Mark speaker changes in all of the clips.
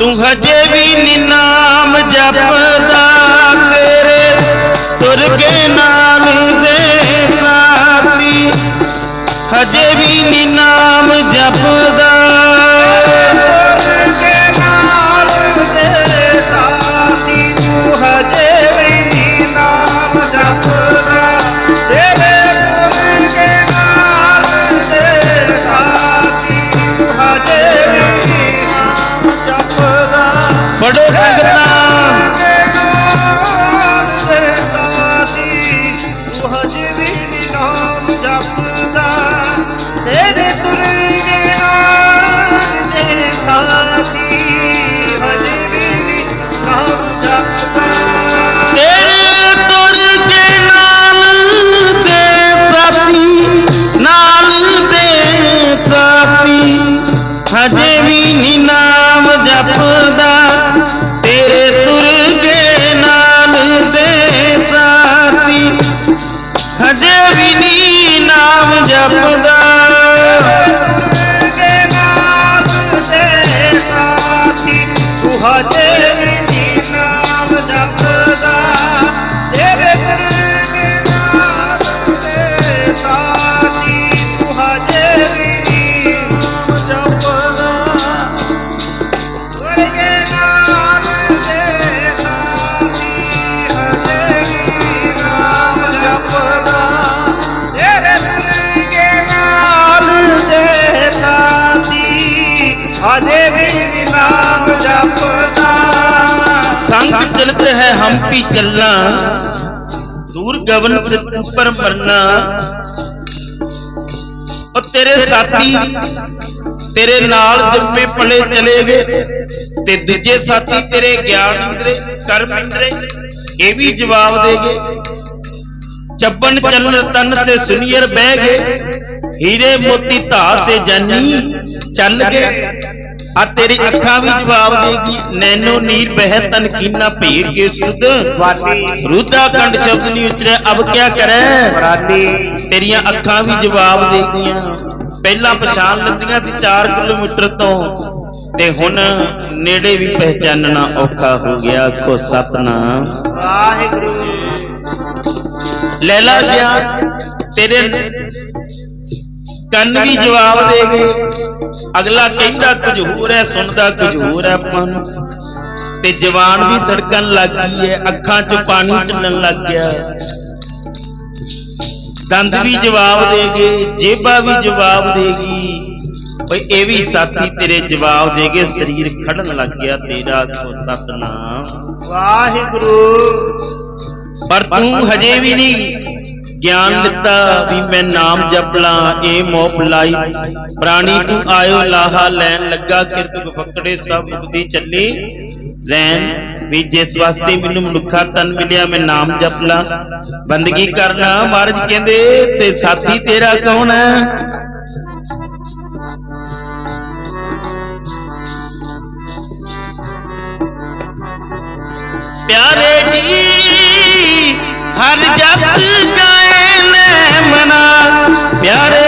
Speaker 1: ਤੂੰ ਹਜੇ ਵੀ ਨੀਨਾਮ ਜਪਦਾ ਤੇਰੇ। ਤੁਰ ਕੇ ਨਾਲ ਦੇ ਸਾਥੀ ਹਜੇ ਵੀ ਨੀਨਾਮ ਜਪਦਾ।
Speaker 2: ਤੂੰ ਹਜੇ ਵੀ ਨੀ ਜਪਦਾ।
Speaker 1: ਬੜੋ
Speaker 2: ਹੈ ਹੰਪੀ ਚੱਲਾ ਦੂਰ ਗਵਨ ਪਰ ਮਰਨਾ। ਉਹ
Speaker 1: ਤੇਰੇ ਸਾਥੀ, ਤੇਰੇ ਨਾਲ ਜੰਮੇ ਪਲੇ ਚਲੇ ਗਏ। ਤੇ ਦੂਜੇ ਸਾਥੀ ਤੇਰੇ ਗਿਆਨ ਇੰਦਰੇ, ਕਰਮ ਇੰਦਰੇ, ਇਹ ਵੀ ਜਵਾਬ ਦੇਗੇ ਚੱਬਣ ਚੱਲਣ ਤਨ ਤੇ ਸੁਨੀਰ ਬਹਿ ਗਏ। ਹੀਰੇ ਮੋਤੀ ਧਾ ਸੇ ਜਾਨੀ ਚੱਲ ਗਏ। ਆ ਤੇਰੀ ਅੱਖਾਂ ਵੀ ਜਵਾਬ ਦੇਗੀ। ਨੈਨੋ ਨੀਰ ਬਹਿ ਤਨ ਕੀਨਾ ਭੀੜ ਕੇ ਸੁਧ। ਰੁਦਾ ਕੰਡ ਸ਼ਬਦ ਨਹੀਂ ਉਚਰੇ ਅਬ ਕਿਆ ਕਰੈ? ਤੇਰੀਆਂ ਅੱਖਾਂ ਵੀ ਜਵਾਬ ਦੇ ਗਈਆਂ ਪਹਿਲਾਂ ਪਛਾਣ ਲੈਂਦੀਆਂ ਸੀ 4 ਕਿਲੋਮੀਟਰ ਤੋਂ। ਤੇ ਹੁਣ ਨੇੜੇ ਵੀ ਪਹਿਚਾਨਣਾ ਔਖਾ ਹੋ ਗਿਆ ਕੋ ਸਤਨਾਮ।
Speaker 2: ਵਾਹਿਗੁਰੂ
Speaker 1: ਲੈਲਾ ਗਿਆ ਤੇਰੇ ਕੰਨ ਵੀ ਜਵਾਬ ਦੇ ਗਏ ਅਗਲਾ ਕਹਿੰਦਾ ਕੁਝ ਹੋਰ ਹੈ ਸੁਣਦਾ ਕੁਝ ਹੋਰ ਹੈ ਆਪਾਂ ਨੂੰ ਤੇ ਜਵਾਨ ਵੀ ਧੜਕਣ ਲੱਗ ਗਈ ਹੈ ਅੱਖਾਂ 'ਚ ਪਾਣੀ ਚੱਲਣ ਲੱਗ ਗਿਆ। ਦੰਦ ਵੀ ਜਵਾਬ ਦੇ ਗਏ ਜੇਬਾਂ ਵੀ ਜਵਾਬ ਦੇਗੀ। ਓਏ ਇਹ ਵੀ ਸਾਥੀ ਤੇਰੇ ਜਵਾਬ ਦੇ ਗਏ ਸਰੀਰ ਖੜਨ ਲੱਗ ਗਿਆ ਤੇਰਾ ਸਤਨਾਮ।
Speaker 2: ਵਾਹਿਗੁਰੂ।
Speaker 1: ਪਰ ਤੂੰ ਹਜੇ ਵੀ ਨਹੀਂ ਗਿਆਨ ਦਿੱਤਾ ਵੀ ਮੈਂ ਨਾਮ ਜਪ ਲਾਂ ਇਹ ਮੋਹ ਭੁਲਾਈ ਪ੍ਰਾਣੀ ਤੂੰ ਆਇਓ ਲਾਹਾ ਲੈਣ ਲੱਗਾ ਕਿਰਤ ਫਕੜੇ ਸਭ ਬੁੱਧੀ ਚੱਲੀ। ਰਹਿਣ ਵੀ ਜਿਸ ਵਾਸਤੇ ਮੈਨੂੰ ਮਨੁੱਖਾ ਤਨ ਮਿਲਿਆ ਮੈਂ ਨਾਮ ਜਪ ਲਾਂ। ਬੰਦਗੀ ਕਰਨਾ ਮਹਾਰਾਜ ਕਹਿੰਦੇ ਤੇ ਸਾਥੀ ਤੇਰਾ ਕੌਣ ਹੈ? ਪਿਆਰੇ ਜੀ ਹਰ ਜਸ ਗਾਏ ਨੇ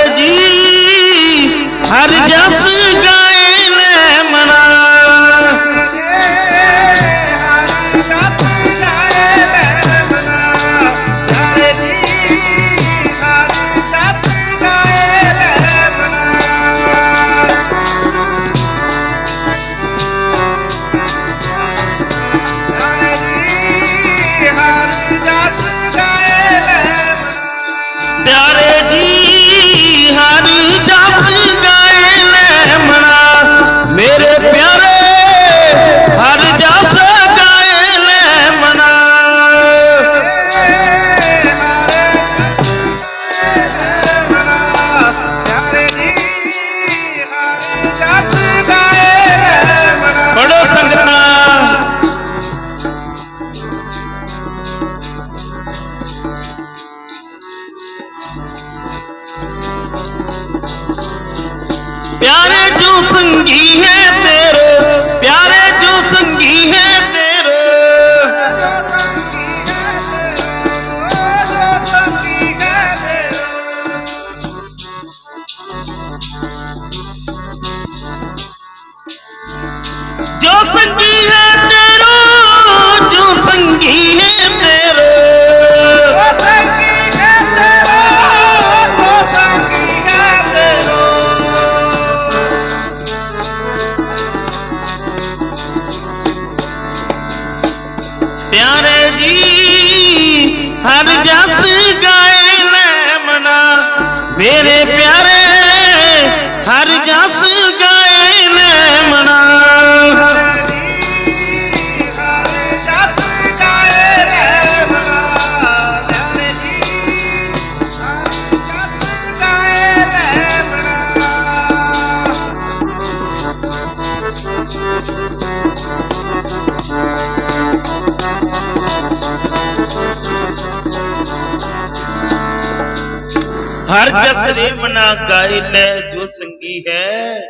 Speaker 1: ਹਰ ਜਸ ਰੇ ਮਨਾ ਗਾਏ ਲੈ ਜੋ ਸੰਗੀ ਹੈ।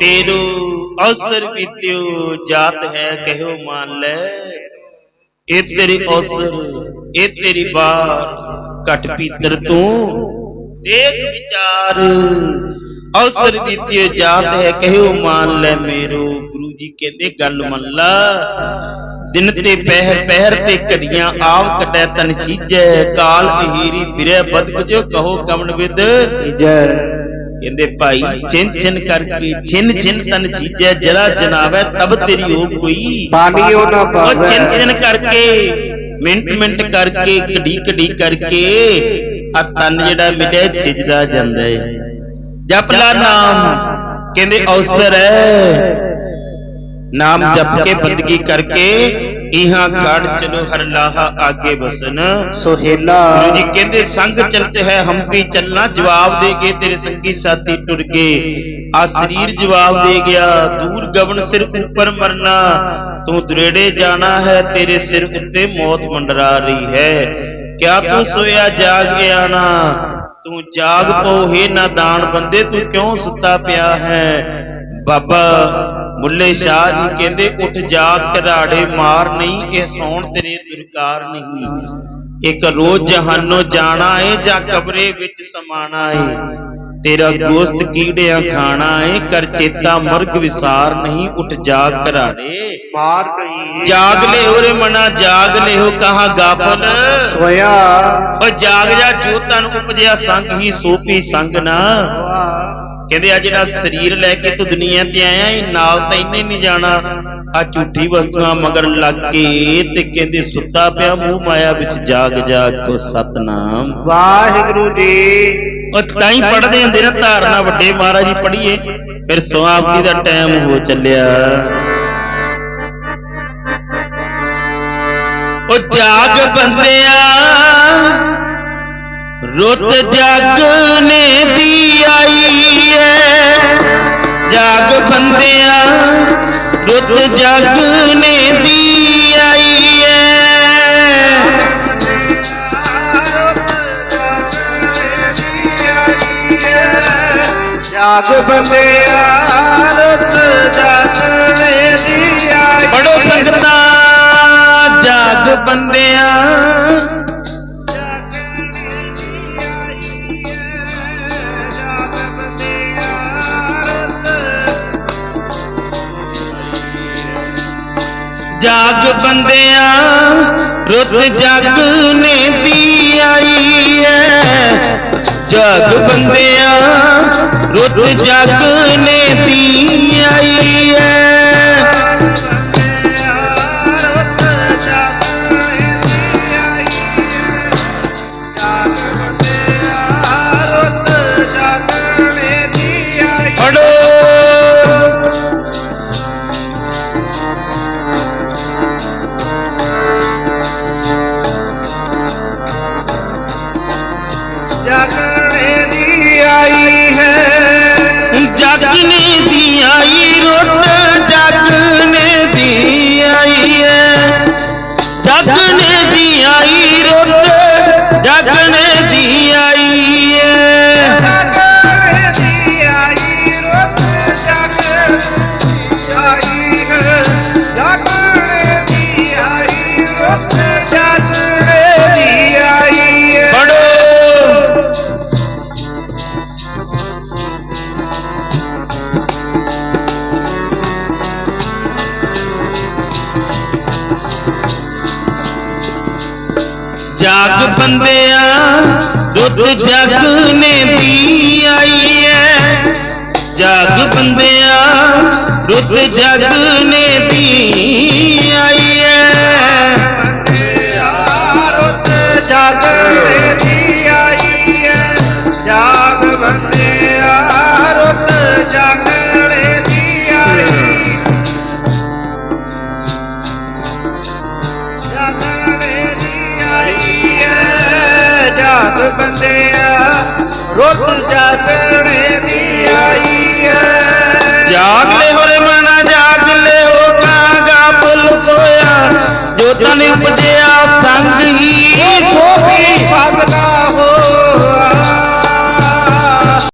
Speaker 1: ਤੇਰੋ ਅਵਸਰ ਬੀਤਿਓ ਜਾਤ ਹੈ ਕਹਿਓ ਮਾਨ ਲੈ। ਇਹ ਤੇਰੀ ਅਵਸਰ ਇਹ ਤੇਰੀ ਬਾਰ ਘਟ ਪੀਤਰ ਤੂੰ। ਦੇਖ ਵਿਚਾਰ ਅਵਸਰ ਬੀਤਿਓ ਜਾਤ ਹੈ ਕਹਿਓ ਮਾਨ ਲੈ ਮੇਰੋ ਗੁਰੂ ਜੀ ਕਹਿੰਦੇ ਗੱਲ ਮੰਨ ਲਾ। ਦਿਨ ਤੇ ਪਹਿਰ ਪਹਿਰ ਤੇ ਘੜੀਆਂ ਆਵ ਕਟੈ ਤਨ ਚੀਜੈ ਕਾਲ ਅਹੀਰੀ ਫਿਰੈ ਬਦਕ ਜੋ ਕਹੋ ਕਮਨ ਵਿਦ।
Speaker 2: ਜੈ
Speaker 1: ਕਹਿੰਦੇ ਭਾਈ ਚਿੰਨ ਚਿੰਨ ਕਰਕੇ ਛਿਨ ਛਿਨ ਤਨ ਚੀਜੈ ਜਰਾ ਜਨਾਵੈ ਤਬ ਤੇਰੀ ਹੋ ਕੋਈ।
Speaker 2: ਪਾਣੀਓ ਨਾ
Speaker 1: ਉਹ
Speaker 2: ਪਾਵੈ
Speaker 1: ਚਿੰਨ ਚਿੰਨ ਕਰਕੇ ਮਿੰਟ ਮਿੰਟ ਕਰਕੇ ਘੜੀ ਘੜੀ ਕਰਕੇ ਆ ਤਨ ਜਿਹੜਾ ਮਿਲਿਆ ਛਿਜਦਾ ਜਾਂਦਾ ਏ। ਜਪ ਲਾ ਨਾਮ। ਕਹਿੰਦੇ ਅਵਸਰ ਹੈ। ਨਾਮ ਜਪ ਕੇ ਬੰਦਗੀ ਕਰਕੇ ਇਹਾਂ ਕਾੜ ਚਲੋ ਹਰ ਲਾਹਾ ਆਗੇ ਬਸਨ
Speaker 2: ਸੁਹੇਲਾ।
Speaker 1: ਗੁਰੂ ਜੀ ਕਹਿੰਦੇ ਸੰਗ ਚਲਤੇ ਹੈ ਹਮ ਵੀ ਚੱਲਣਾ। ਜਵਾਬ ਦੇ ਗਏ ਤੇਰੇ ਸੰਗੀ ਸਾਥੀ ਟੁਰ ਗਏ। ਆ ਸਰੀਰ ਜਵਾਬ ਦੇ ਗਿਆ ਦੂਰ ਗਵਨ ਸਿਰ ਉੱਪਰ ਮਰਨਾ। ਤੂੰ ਦੁਰੇੜੇ ਜਾਣਾ ਹੈ ਤੇਰੇ ਸਿਰ ਉੱਤੇ ਮੌਤ ਮੰਡਰਾ ਰਹੀ ਹੈ। ਕਿਆ ਤੂੰ ਸੋਇਆ ਜਾਗ ਗਿਆ ਨਾ ਤੂੰ ਜਾਗ ਪਉ ਹੈ ਨਾ ਦਾਨ ਬੰਦੇ ਤੂੰ ਕਿਉਂ ਸੁੱਤਾ ਪਿਆ ਹੈ? ਬਾਬਾ ਮੁੱਲੇ ਸ਼ਾਹ ਜੀ ਕਹਿੰਦੇ ਉੱਠ ਜਾਗ ਘਰਾੜੇ ਮਾਰ ਨਹੀਂ ਇਹ ਸੌਣ ਤੇਰੇ ਦੁਰਕਾਰ ਨਹੀਂ। ਇੱਕ ਰੋਜ਼ ਜਹਾਨੋਂ ਜਾਣਾ ਏ ਜਾਂ ਕਬਰੇ ਵਿੱਚ ਸਮਾਣਾ ਏ। ਤੇਰਾ ਗੋਸ਼ਤ ਕੀੜਿਆਂ ਖਾਣਾ ਏ ਕਰ ਚੇਤਾ ਮਰਗ ਵਿਸਾਰ ਨਹੀਂ। ਉੱਠ ਜਾਗ ਘਰਾੜੇ
Speaker 2: ਮਾਰ ਕਈ
Speaker 1: ਜਾਗ ਲੈ ਹੋਰੇ ਮਨਾ ਜਾਗ ਲੈ ਹੋ ਕਹਾ ਗਾਪਨ।
Speaker 2: ਸੋਇਆ।
Speaker 1: ਓ ਜਾਗ ਜਾ ਜੋ ਤਨ ਉਪਜਿਆ ਸੰਗ ਹੀ ਸੋਪੀ ਸੰਗ ਨਾ। ਕਹਿੰਦੇ ਆ ਜਿਹੜਾ ਸਰੀਰ ਲੈ ਕੇ ਤੂੰ ਦੁਨੀਆ ਤੇ ਆਇਆ ਇਹ ਨਾਲ ਤਾਂ ਇੰਨੇ ਨਹੀਂ ਜਾਣਾ। ਆ ਝੂਠੀ ਵਸਤੂਆਂ ਮਗਰ ਲੱਗ ਕੇ ਤੇ ਕਹਿੰਦੇ ਸੁੱਤਾ ਪਿਆ ਮੂੰਹ ਮਾਇਆ ਵਿੱਚ ਜਾਗ ਜਾਗ ਕੋ ਸਤਨਾਮ।
Speaker 2: ਵਾਹਿਗੁਰੂ ਜੀ।
Speaker 1: ਉਹ ਤਾਂ ਹੀ ਪੜਦੇ ਹੁੰਦੇ ਨਾ ਧਾਰਨਾ ਵੱਡੇ ਮਹਾਰਾਜ ਜੀ ਪੜ੍ਹੀਏ ਫਿਰ ਸਮਾਪਤੀ ਦਾ ਟਾਈਮ ਹੋ ਚੱਲਿਆ। ਉਹ ਜਾਗ ਬੰਦਿਆ ਰੁੱਤ ਜਾਗਨੇ ਦੀ ਆਈ। ਏ ਜਾਗ ਬੰਦਿਆ ਰੁੱਤ ਜਾਗਨੇ ਦੀ ਆਈ ਏ
Speaker 2: ਜਾਗ ਬੰਦਿਆ ਰਤ ਜਾਗਣੇ ਦੀ ਆਈ
Speaker 1: ਪੜੋ ਸੰਗਤਾਂ ਜਾਗ ਬੰਦਿਆ। ਜਗ ਜਾਗਨੇ ਦੀ ਆਈ ਐ ਜਗ ਬੰਦਿਆ ਰੁੱਤ ਜਾਗਨੇ ਦੀ ਆਈ ਐ।
Speaker 2: ਬੰਦਿਆ ਦੁੱਧ ਜਗ
Speaker 1: ਨੇ ਪੀ ਆਈ ਐ। ਜਗ ਬੰਦਿਆ ਦੁੱਧ ਜਗ ਨੇ ਪੀ ਆਈ ਐ।
Speaker 2: ਬੰਦਿਆ ਦੁੱਧ ਜਗ ਰੱਬ ਬੰਦਿਆ ਰੁੱਤ ਜਾਗਣੇ ਦੀ ਆਈ
Speaker 1: ਐ ਜਾਗ ਲੈ ਹੋਰੇ ਮਨਾ ਜਾਗ ਲੈ ਹੋ, ਕਾਗਾ ਬੁਲ ਕੋਇਆ ਜੋ ਤਨ ਉਪਜ